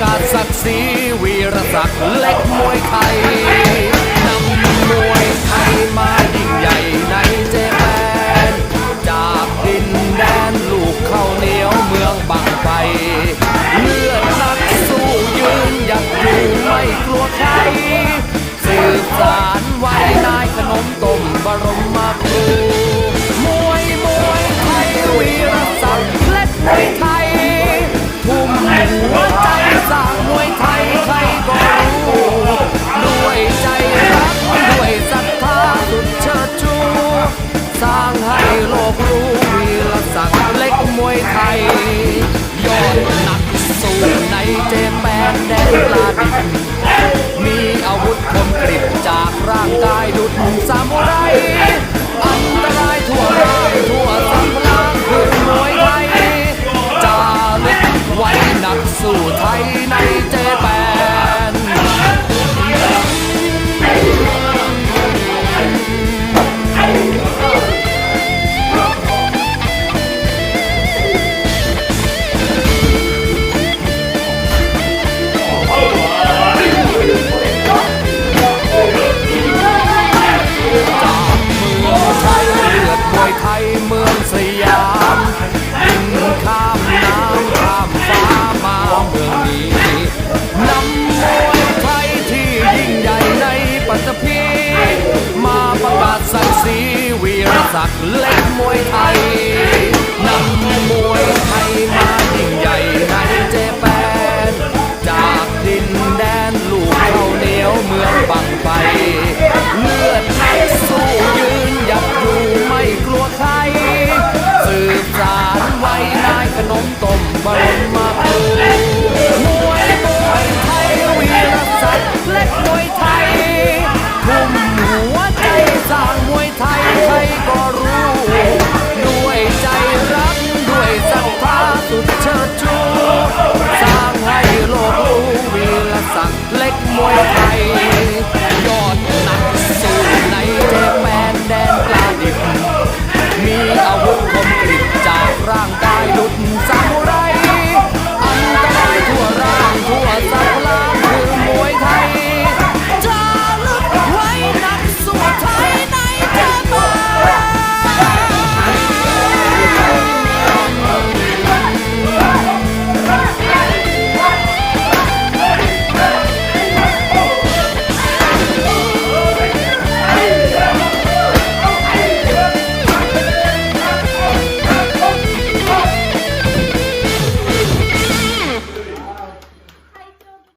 กาศศักดิ์ศรีวีรศักดิ์เล็กมวยไทยนำมวยไทยมายิ่งใหญ่ในเจแปนจากดินแดนลูกข้าวเหนียวเมืองบางไฟเลือดนักสู้ยืนหยัดอยู่ไม่กลัวใครสืบสาร ในเจ็บ